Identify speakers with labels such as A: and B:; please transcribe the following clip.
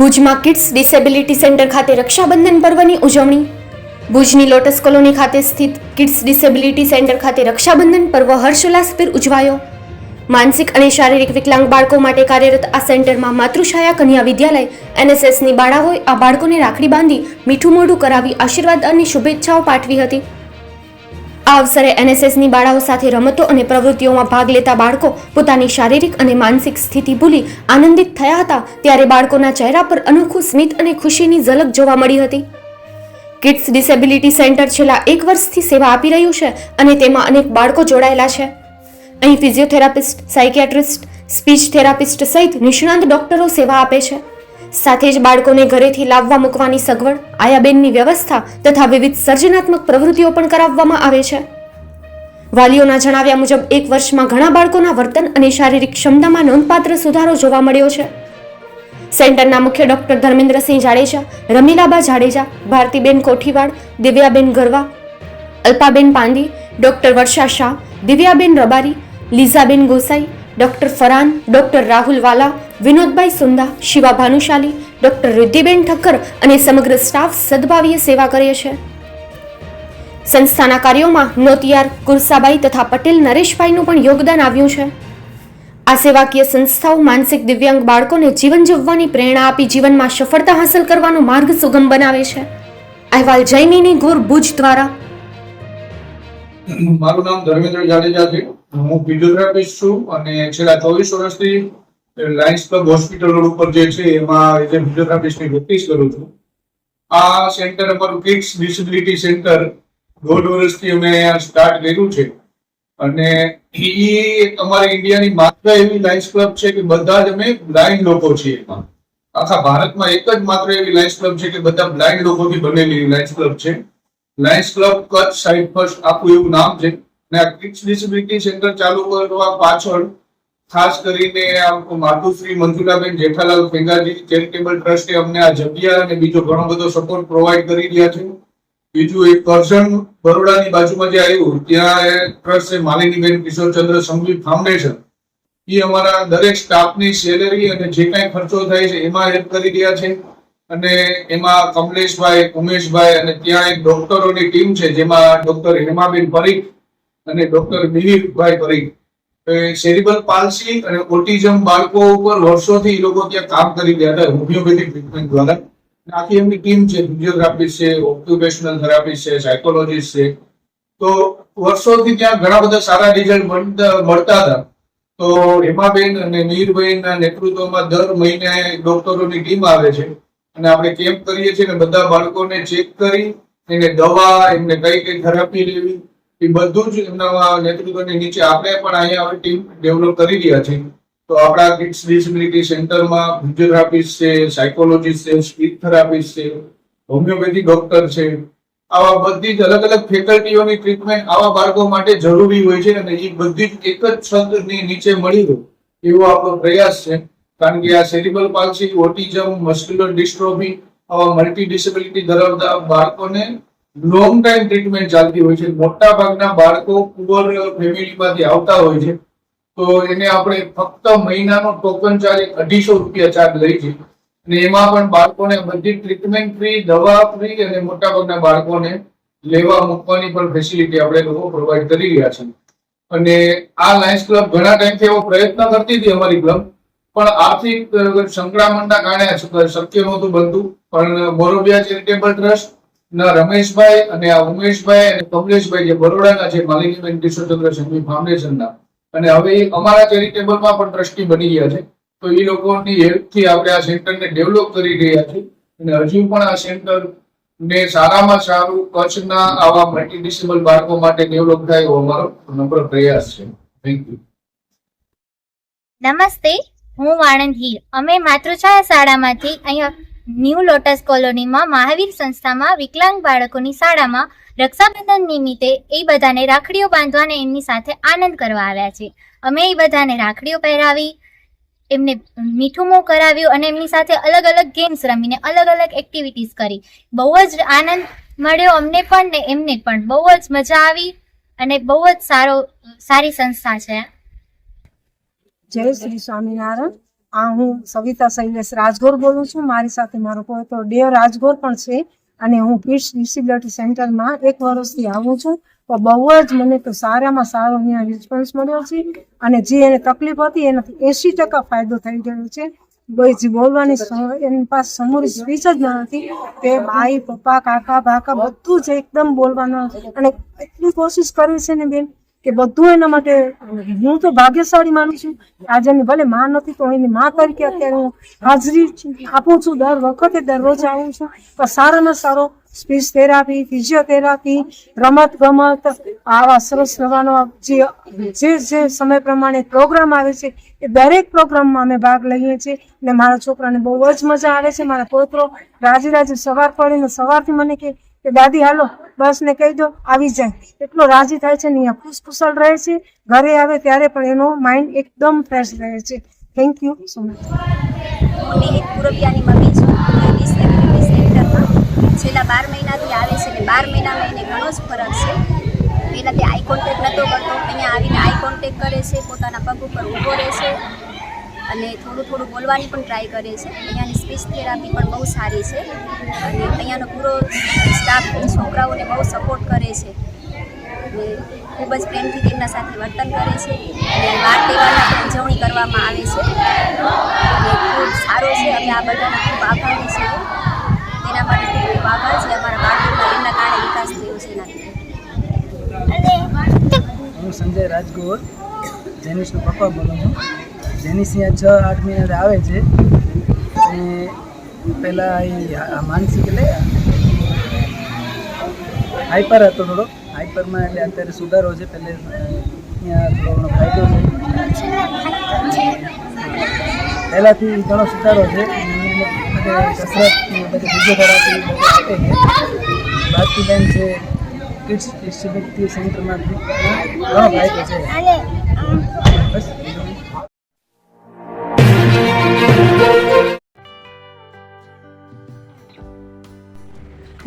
A: ભુજમાં kids disability centre ખાતે રક્ષાબંધન પર્વની ઉજવણી. ભુજની લોટસ કોલોની ખાતે સ્થિત કિડ્સ ડિસેબિલિટી સેન્ટર ખાતે રક્ષાબંધન પર્વ હર્ષોલ્લાસભેર ઉજવાયો. માનસિક અને શારીરિક વિકલાંગ બાળકો માટે કાર્યરત આ સેન્ટરમાં માતૃછાયા કન્યા વિદ્યાલય, એનએસએસની બાળાઓએ આ બાળકોને રાખડી બાંધી મીઠું મોઢું કરાવી આશીર્વાદ અને શુભેચ્છાઓ પાઠવી હતી. આ અવસરે એનએસએસની બાળાઓ સાથે રમતો અને પ્રવૃત્તિઓમાં ભાગ લેતા બાળકો પોતાની શારીરિક અને માનસિક સ્થિતિ ભૂલી આનંદિત થયા હતા ત્યારે બાળકોના ચહેરા પર અનોખું સ્મિત અને ખુશીની ઝલક જોવા મળી હતી. કિડ્સ ડિસેબિલિટી સેન્ટર છેલ્લા એક વર્ષથી સેવા આપી રહ્યું છે અને તેમાં અનેક બાળકો જોડાયેલા છે. અહીં ફિઝિયોથેરાપિસ્ટ સાયકિયાટ્રિસ્ટ સ્પીચ થેરાપિસ્ટ સહિત નિષ્ણાંત ડોક્ટરો સેવા આપે છે. સાથે જ બાળકોને ઘરેથી લાવવા મૂકવાની સગવડ, આયાબેનની વ્યવસ્થા તથા વિવિધ સર્જનાત્મક પ્રવૃત્તિઓ પણ કરાવવામાં આવે છે. વાલીઓના જણાવ્યા મુજબ, એક વર્ષમાં ઘણા બાળકોના વર્તન અને શારીરિક ક્ષમતામાં નોંધપાત્ર સુધારો જોવા મળ્યો છે. સેન્ટરના મુખ્ય doctor Dharmendrasinh Jadeja, Ramilaba Jadeja, Bhartiben Kothivad, Divyaben Garva, Alpaben Pandi doctor Varsha Shah, Divyaben Rabari, Lizaben Gosai doctor Faran, doctor Rahul Vala, Vinodbhai Sunda, Shiva Bhanushali, doctor Riddhiben Thakkar અને સમગ્ર સ્ટાફ સદભાવીય સેવા કરે છે સંસ્થાના કાર્યોમાં નોતિયાર કુરસાબાઈ તથા પટેલ નરેશભાઈનું પણ યોગદાન આવ્યું છે. આ સેવાકીય સંસ્થાઓ માનસિક દિવ્યાંગ બાળકોને જીવન જીવવાની પ્રેરણા આપી જીવનમાં સફળતા હાંસલ કરવાનો માર્ગ સુગમ બનાવે છે. અહેવાલ જૈમીની ગોર ભુજ દ્વારા.
B: મારું નામ ધર્મેન્દ્ર જાડેજા છે. હું ફિઝિયોથેરાપિસ્ટ છું અને છેલ્લા ચોવીસ વર્ષથી લાયન્સ ક્લબ હોસ્પિટલ ઉપર જે છે એમાં એઝ ફિઝિયોથેરાપિસ્ટની પ્રેક્ટિસ કરું છું. આ સેન્ટર અમારું કિડ્સ ડિસેબિલિટી સેન્ટર દોઢ વર્ષથી અમે સ્ટાર્ટ કર્યું છે. અને એ અમારી ઇન્ડિયાની માત્ર એવી લાયન્સ ક્લબ છે કે બધા જ અમે બ્લાઇન્ડ લોકો છીએ એમાં. આખા ભારતમાં એક જ માત્ર એવી લાયન્સ ક્લબ છે કે બધા બ્લાઇન્ડ લોકોથી બનેલી લાયન્સ ક્લબ છે. Lions Club Kutch side first આખું એવું નામ છે. અને આ કિડ્સ ડિસેબિલિટી સેન્ટર ચાલુ કરવા પાછળ ખાસ કરીને માતુશ્રી મંજુલાબેન જેઠાલાલ ફેંગાજી ચેરિટેબલ ટ્રસ્ટે અમને આ જગ્યા અને બીજો ઘણો બધો સપોર્ટ પ્રોવાઈડ કરી રહ્યા છે. બીજું એક કરજણ બરોડાની બાજુમાં જે આવ્યું, ત્યાં ટ્રસ્ટ માલિનીબેન કિશોરચંદ્ર સંઘવી ફાઉન્ડેશન એ અમારા દરેક સ્ટાફની સેલેરી અને જે કાંઈ ખર્ચો થાય છે, એમાં હેલ્પ કરી રહ્યા છે. અને એમાં કમલેશભાઈ, ઉમેશભાઈ અને ત્યાં એક ડોક્ટરોની ટીમ છે, જેમાં ડોક્ટર હેમાબેન પરીખ અને doctor Mihirbhai Parikh cerebral palsy અને ઓટિઝમ બાળકો ઉપર વર્ષોથી એ લોકો ત્યાં કામ કરી રહ્યા હતા હોમિયોપેથિક ટ્રીટમેન્ટ દ્વારા. આખી એમની ટીમ છે ફિઝિયોથેરાપિસ્ટ છે ઓક્યુપેશનલ થેરાપિસ્ટ છે સાયકોલોજીસ્ટ છે. તો વર્ષોથી ત્યાં ઘણા બધા સારા રિઝલ્ટ મળતા હતા. તો હેમાબેન અને મિહિરભાઈના નેતૃત્વમાં દર મહિને ડોક્ટરોની ટીમ આવે છે. અને આપણે કેમ્પ કરીએ છીએ અને બધા બાળકોને ચેક કરી, એને દવા, એમને કઈ કઈ થેરાપી લેવી એ બધું જ એમના નેતૃત્વની નીચે આપણે પણ અહીંયા ટીમ ડેવલપ કરી રહ્યા છીએ તો આપણા કિડ્સ ડિસેબિલિટી સેન્ટરમાં ફિઝિયોથેરાપિસ્ટ છે સાયકોલોજીસ્ટ છે સ્પીચ થેરાપિસ્ટ છે હોમિયોપેથી ડોક્ટર છે. આવા બધી જ અલગ અલગ ફેકલ્ટીઓની ટ્રીટમેન્ટ આવા બાળકો માટે જરૂરી હોય છે અને એ બધી જ એક જ છંદની નીચે મળી રહે એવો આપણો પ્રયાસ છે. કારણ કે આ cerebral palsy autism muscular dystrophy આવા મલ્ટી ડિસેબિલિટી ધરાવતા બાળકોને લોંગ ટાઈમ ટ્રીટમેન્ટ ચાલતી હોય છે. મોટા ભાગના બાળકો પુઅર ફેમિલીમાંથી આવતા હોય છે. તો એને આપણે ફક્ત મહિનાનો ટોકન ચાર્જ અઢીસો રૂપિયા ચાર્જ લઈ છે. અને એમાં પણ બાળકોને બધી ટ્રીટમેન્ટ ફ્રી દવા ફ્રી અને મોટા ભાગના બાળકોને લેવા મૂકવાની પણ ફેસિલિટી આપણે લોકો પ્રોવાઈડ કરી રહ્યા છીએ અને આ લાયન્સ ક્લબ ઘણા ટાઈમથી એવો પ્રયત્ન કરતી હતી અમારી ક્લબ પણ આર્થિક સંક્રમણના કારણે શક્ય નહોતું બનતું. પણ મોરબિયા ચેરિટેબલ ટ્રસ્ટ ના, રમેશભાઈ અને આ ઉમેશભાઈ અને કમલેશભાઈ જે બરોડાના છે માલિનીબેન કિશોરચંદ્ર સંઘવી ફાઉન્ડેશનના. અને હવે અમારા ચેરિટેબલમાં પણ ટ્રસ્ટી બની ગયા છે. તો એ લોકોની હેલ્પથી આપણે આ સેન્ટરને ડેવલપ કરી રહ્યા છીએ. અને હજુ પણ આ સેન્ટર ને સારામાં સારું કચ્છના આવા મલ્ટી બાળકો માટે ડેવલપ થાય એવો અમારો નમ્ર પ્રયાસ છે. થેન્ક યુ
C: નમસ્તે, હું વાણંદ હીર. અમે માતૃછાયા શાળામાંથી અહીંયા ન્યૂ લોટસ કોલોનીમાં મહાવીર સંસ્થામાં વિકલાંગ બાળકોની શાળામાં રક્ષાબંધન નિમિત્તે એ બધાને રાખડીઓ બાંધવાને એમની સાથે આનંદ કરવા આવ્યા છે. અમે એ બધાને રાખડીઓ પહેરાવી, એમને મીઠું મોં કરાવ્યું અને એમની સાથે અલગ અલગ ગેમ્સ રમીને અલગ અલગ એક્ટિવિટીઝ કરી. બહુ જ આનંદ મળ્યો અમને પણ ને એમને પણ. બહુ જ મજા આવી અને બહુ જ સારો, સારી સંસ્થા છે.
D: જય શ્રી સ્વામિનારાયણ. આ હું સવિતા શૈલેષ રાજગોર બોલું છું. મારી સાથે મારો પોતો ડે રાજગોર પણ છે અને હું કિડ્સ ડિસેબિલિટી સેન્ટરમાં એક વર્ષથી આવું છું. તો બહુ જ મને તો સારામાં સારો અહીંયા રિસ્પોન્સ મળ્યો છે અને જે એને તકલીફ હતી એનાથી એંશી ટકા ફાયદો થઈ ગયો છે. જે બોલવાની એની પાસે સમૂરી સ્પીચ જ ન હતી. તે ભાઈ પપ્પા, કાકા, ભાકા બધું જ એકદમ બોલવાનું અને એટલી કોશિશ કરવી છે ને બેન કે બધું એના માટે હું તો ભાગ્યશાળી માનું છું આજે એની ભલે માં નથી તો એની માં તરીકે અત્યારે હું હાજરી આપું છું, દર વખતે દરરોજ આવું છું. તો સારામાં સારો સ્પીચ થેરાપી ફિઝિયોથેરાપી રમત ગમત આવા સરસ નવાનો જે જે જે સમય પ્રમાણે પ્રોગ્રામ આવે છે, એ દરેક પ્રોગ્રામમાં અમે ભાગ લઈએ છીએ. અને મારા છોકરાને બહુ જ મજા આવે છે. મારા પોતરો રાજી રાજી સવાર પડીને સવારથી મને કે કે, દાદી, હાલો, બસ ને કહી દો, આવી જાય. એટલો રાજી થાય છે ને અહીંયા ખુશખુશાલ રહે છે, ઘરે આવે ત્યારે પણ એનો માઇન્ડ એકદમ ફ્રેશ રહે છે. થેન્ક યુ સો મચ
E: હું નિહિત પુરબિયાની મમ્મી છું ડિસેબિલિટી સેન્ટરમાં છેલ્લા બાર મહિનાથી આવે છે ને બાર મહિનામાં એને ઘણો જ ફરક છે. પહેલાંથી આઈ કોન્ટેક્ટ નહોતો કરતો, અહીંયા આવીને આઈ કોન્ટેક્ટ કરે છે, પોતાના પગ ઉપર ઊભો રહે છે. અને થોડું થોડું બોલવાની પણ ટ્રાય કરે છે. અહીંયાની સ્પીચ થેરાપી પણ બહુ સારી છે. અને અહીંયાનો પૂરો સ્ટાફ છોકરાઓને બહુ સપોર્ટ કરે છે. અને ખૂબ જ પ્રેમથી તેમના સાથે વર્તન કરે છે. અને વાર તહેવારના પણ ઉજવણી કરવામાં આવે છે. અને ખૂબ સારો છે. અમે આ બધાને ખૂબ આભારી છીએ. તેના માટે ખૂબ ખૂબ આભાર છે. અમારા બાળકોના એમના કારણે વિકાસ થયો છે એના
F: હું સંજય રાજગોર જેનિશનો પપ્પા બોલું છું. જેનિસ અહીંયા છ આઠ મહિનાથી આવે છે, અને પહેલાં એ માનસિક એટલે હાઈપર હતો થોડો. હાઈપરમાં એટલે અત્યારે સુધારો છે, પહેલે ત્યાં થોડો ઘણો ફાયદો છે. પહેલાંથી ઘણો સુધારો છે કસરત બધી ફિઝિયોથેરાપી આપે છે. બાકી બેન છે કિડ્સ ડિસ્ટ્રિબ્યુટી સેન્ટરમાંથી ઘણો ફાયદો છે. બસ.